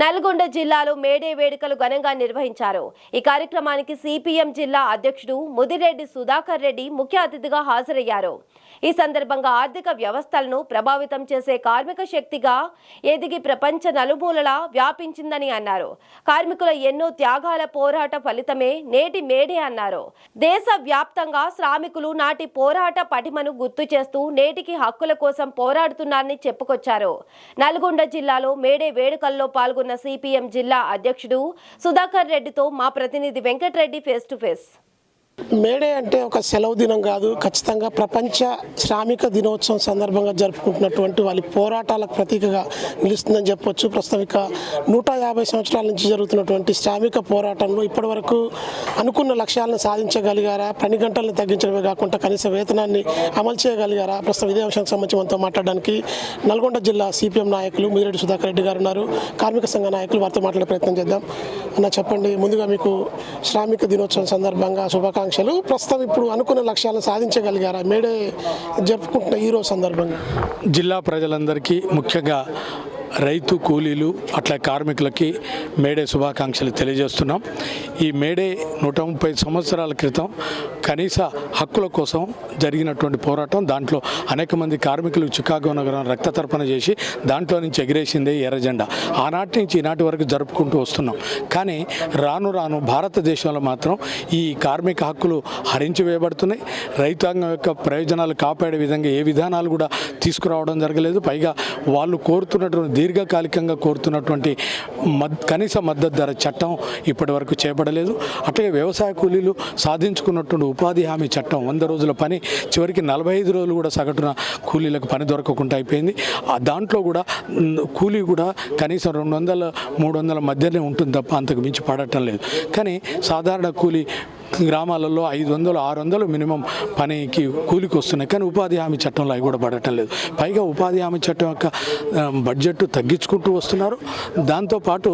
నల్గొండ జిల్లాలో మేడే వేడుకలు ఘనంగా నిర్వహించారు. ఈ కార్యక్రమానికి సిపిఎం జిల్లా అధ్యక్షుడు ముదిరెడ్డి సుధాకర్ రెడ్డి ముఖ్య అతిథిగా హాజరయ్యారు. ఈ సందర్భంగా ఆర్థిక వ్యవస్థలను ప్రభావితం చేసే కార్మిక శక్తిగా ఎదిగి ప్రపంచ నలుమూలలా వ్యాపించిందని అన్నారు. కార్మికుల ఎన్నో త్యాగాల పోరాట ఫలితమే నేటి మేడే అన్నారు. దేశ వ్యాప్తంగా శ్రామికులు నాటి పోరాట పటిమను గుర్తు చేస్తూ నేటికి హక్కుల కోసం పోరాడుతున్నారని చెప్పుకొచ్చారు. నల్గొండ జిల్లాలో మేడే వేడుకల్లో పాల్గొన్న సిపిఎం జిల్లా అధ్యక్షుడు సుధాకర్ రెడ్డితో మా ప్రతినిధి Venkatareddy face to face. May Day అంటే ఒక సెలవు దినం కాదు ఖచ్చితంగా ప్రపంచ శ్రామిక దినోత్సవం సందర్భంగా జరుపుకుంటున్నటువంటి వాళ్ళ పోరాటాలకు ప్రతీకగా నిలుస్తుందని చెప్పొచ్చు. ప్రస్తుతం ఇక నూట యాభై సంవత్సరాల నుంచి జరుగుతున్నటువంటి శ్రామిక పోరాటంలో ఇప్పటివరకు అనుకున్న లక్ష్యాలను సాధించగలిగారా? పని గంటలను తగ్గించడమే కాకుండా కనీస వేతనాన్ని అమలు చేయగలిగారా? ప్రస్తుతం ఇదే అంశానికి సంబంధించి మనతో మాట్లాడడానికి నల్గొండ జిల్లా సిపిఎం నాయకులు ముదిరెడ్డి సుధాకర్ రెడ్డి గారు ఉన్నారు. కార్మిక సంఘ నాయకులు వారితో మాట్లాడే ప్రయత్నం చేద్దాం. అన్న చెప్పండి ముందుగా మీకు శ్రామిక దినోత్సవం సందర్భంగా శుభాకాంక్షలు ప్రస్తుతం ఇప్పుడు అనుకున్న లక్ష్యాలను సాధించగలిగారా? మేడే జరుపుకుంటున్న ఈ రోజు సందర్భంగా. జిల్లా ప్రజలందరికీ ముఖ్యంగా రైతు కూలీలు అట్లా కార్మికులకి మేడే శుభాకాంక్షలు తెలియజేస్తున్నాం. ఈ మేడే నూట ముప్పై సంవత్సరాల క్రితం కనీస హక్కుల కోసం జరిగినటువంటి పోరాటం దాంట్లో అనేక మంది కార్మికులు చికాగో నగరం రక్త తర్పణ చేసి దాంట్లో నుంచి ఎగిరేసిందే ఎర్ర జెండా ఆనాటి నుంచి ఈనాటి వరకు జరుపుకుంటూ వస్తున్నాం. కానీ రాను రాను భారతదేశంలో మాత్రం ఈ కార్మిక హక్కులు హరించి వేయబడుతున్నాయి. రైతాంగం యొక్క ప్రయోజనాలు కాపాడే విధంగా ఏ విధానాలు కూడా తీసుకురావడం జరగలేదు. పైగా వాళ్ళు కోరుతున్నటువంటి దీర్ఘకాలికంగా కోరుతున్నటువంటి మద్ కనీస మద్దతు ధర చట్టం ఇప్పటి వరకు చేపడలేదు. అట్లాగే వ్యవసాయ కూలీలు సాధించుకున్నటువంటి ఉపాధి హామీ చట్టం వంద రోజుల పని చివరికి నలభై ఐదు రోజులు కూడా సగటున కూలీలకు పని దొరకకుండా అయిపోయింది. ఆ దాంట్లో కూడా కూలీ కూడా కనీసం రెండు వందల మూడు వందల మధ్యనే ఉంటుంది తప్ప అంతకు మించి పడటం లేదు. కానీ సాధారణ కూలీ గ్రామాలలో ఐదు వందలు ఆరు వందలు మినిమం పనికి కూలికి వస్తున్నాయి కానీ ఉపాధి హామీ చట్టంలో అవి కూడా పడటం లేదు. పైగా ఉపాధి హామీ చట్టం యొక్క బడ్జెట్ తగ్గించుకుంటూ వస్తున్నారు. దాంతోపాటు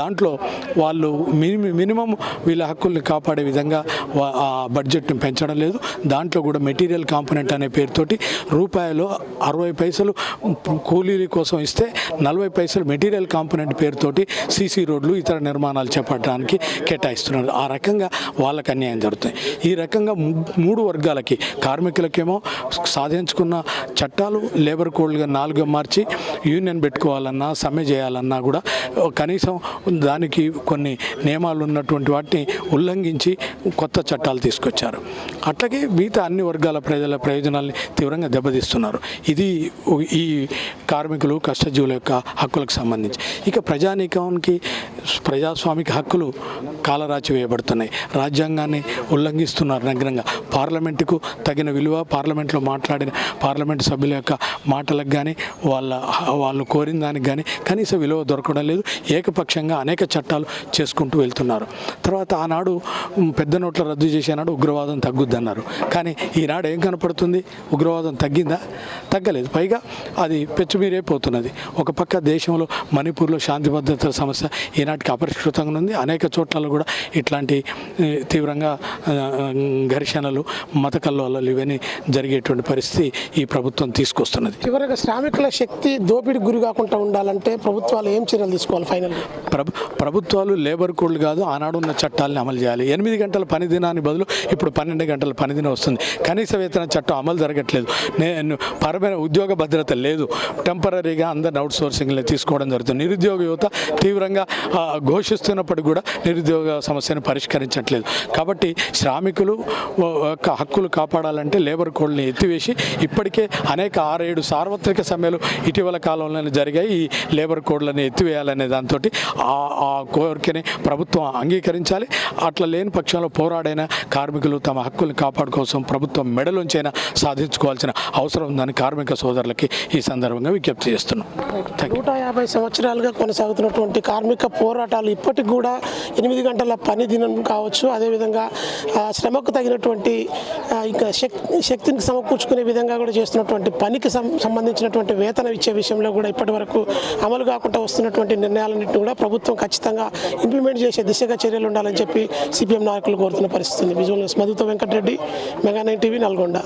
దాంట్లో వాళ్ళు మినిమం మినిమం వీళ్ళ హక్కుల్ని కాపాడే విధంగా ఆ బడ్జెట్ని పెంచడం లేదు. దాంట్లో కూడా మెటీరియల్ కాంపోనెంట్ అనే పేరుతోటి రూపాయలు అరవై పైసలు కూలీల కోసం ఇస్తే నలభై పైసలు మెటీరియల్ కాంపోనెంట్ పేరుతోటి సీసీ రోడ్లు ఇతర నిర్మాణాలు చేపట్టడానికి కేటాయిస్తున్నారు. ఆ రకంగా వాళ్ళకి అన్యాయం జరుగుతుంది ఈ రకంగా మూడు వర్గాలకి కార్మికులకేమో సాధించుకున్న చట్టాలు లేబర్ కోడ్లుగా నాలుగుగా మార్చి యూనియన్ పెట్టుకోవాలన్నా సమ్మె చేయాలన్నా కూడా కనీసం దానికి కొన్ని నియమాలు ఉన్నటువంటి వాటిని ఉల్లంఘించి కొత్త చట్టాలు తీసుకొచ్చారు. అట్లాగే మిగతా అన్ని వర్గాల ప్రజల ప్రయోజనాల్ని తీవ్రంగా దెబ్బతీస్తున్నారు. ఇది ఈ కార్మికులు కష్టజీవుల యొక్క హక్కులకు సంబంధించి. ఇక ప్రజానీకానికి ప్రజాస్వామిక హక్కులు కాలరాచి వేయబడుతున్నాయి రాజ్యాంగాన్ని ఉల్లంఘిస్తున్నారు నగ్నంగా. పార్లమెంటుకు తగిన విలువ పార్లమెంట్లో మాట్లాడిన పార్లమెంట్ సభ్యుల యొక్క మాటలకు కానీ వాళ్ళ వాళ్ళు కోరిన దానికి కానీ కనీస విలువ దొరకడం లేదు. ఏకపక్షంగా అనేక చట్టాలు చేసుకుంటూ వెళ్తున్నారు. తర్వాత ఆనాడు పెద్ద నోట్ల రద్దు చేసేనాడు ఉగ్రవాదం తగ్గుద్దన్నారు. కానీ ఈనాడు ఏం కనపడుతుంది? ఉగ్రవాదం తగ్గిందా? తగ్గలేదు. పైగా అది పెచ్చుమీరైపోతున్నది ఒక పక్క దేశంలో మణిపూర్లో శాంతి భద్రతల సమస్య ఈనాటికి అపరిష్కృతంగా ఉంది. అనేక చోట్లలో కూడా ఇట్లాంటి ఏ, తీవ్రంగా ఘర్షణలు మత కల్లోలాలు ఇవన్నీ జరిగేటువంటి పరిస్థితి ఈ ప్రభుత్వం తీసుకొస్తున్నది. చివరిగా శ్రామికుల శక్తి దోపిడీ గురి కాకుండా ఉండాలంటే ప్రభుత్వాలు ఏం చర్యలు తీసుకోవాలి ఫైనల్గా? ప్రభు ప్రభుత్వాలు లేబర్ కోడ్లు కాదు ఆనాడు ఉన్న చట్టాలని అమలు చేయాలి. ఎనిమిది గంటల పని దినాన్ని బదులు ఇప్పుడు పన్నెండు గంటల పని దినం వస్తుంది. కనీస వేతన చట్టం అమలు జరగట్లేదు. నేను పరమైన ఉద్యోగ భద్రత లేదు. టెంపరీగా అందరిని అవుట్ సోర్సింగ్లో తీసుకోవడం జరుగుతుంది. నిరుద్యోగ యువత తీవ్రంగా ఘోషిస్తున్నప్పటికీ కూడా నిరుద్యోగ సమస్యను పరిష్కరించట్లేదు. కాబట్టి శ్రామికులు యొక్క హక్కులు కాపాడాలంటే లేబర్ కోడ్ని ఎత్తివేసి ఇప్పటికే అనేక ఆరేడు సార్వత్రిక సమ్మెలు ఇటీవల కాలంలోనే జరిగాయి. ఈ లేబర్ కోడ్లను ఎత్తివేయాలనే దాంతో ఆ కోరికని ప్రభుత్వం అంగీకరించాలి. అట్లా లేని పక్షంలో పోరాడైన కార్మికులు తమ హక్కుల్ని కాపాడుకోసం ప్రభుత్వం మెడలోంచైనా సాధించుకోవాల్సిన అవసరం ఉందని కార్మిక సోదరులకి ఈ సందర్భంగా విజ్ఞప్తి చేస్తున్నాం. నూట యాభై సంవత్సరాలుగా కొనసాగుతున్నటువంటి కార్మిక పోరాటాలు ఇప్పటికి కూడా ఎనిమిది గంటల పని దినం కావచ్చు. అదేవిధంగా ఆ, శ్రమకు తగినటువంటి ఇంకా శక్తి శక్తిని సమకూర్చుకునే విధంగా కూడా చేస్తున్నటువంటి పనికి సంబంధించినటువంటి వేతనం ఇచ్చే విషయంలో కూడా ఇప్పటి వరకు అమలు కాకుండా వస్తున్నటువంటి నిర్ణయాలన్నింటినీ కూడా ప్రభుత్వం ఖచ్చితంగా ఇంప్లిమెంట్ చేసే దిశగా చర్యలు ఉండాలని చెప్పి సిపిఎం నాయకులు కోరుతున్న పరిస్థితి ఉంది. Visual news మధుతో Venkatareddy mega nine TV Nalgonda.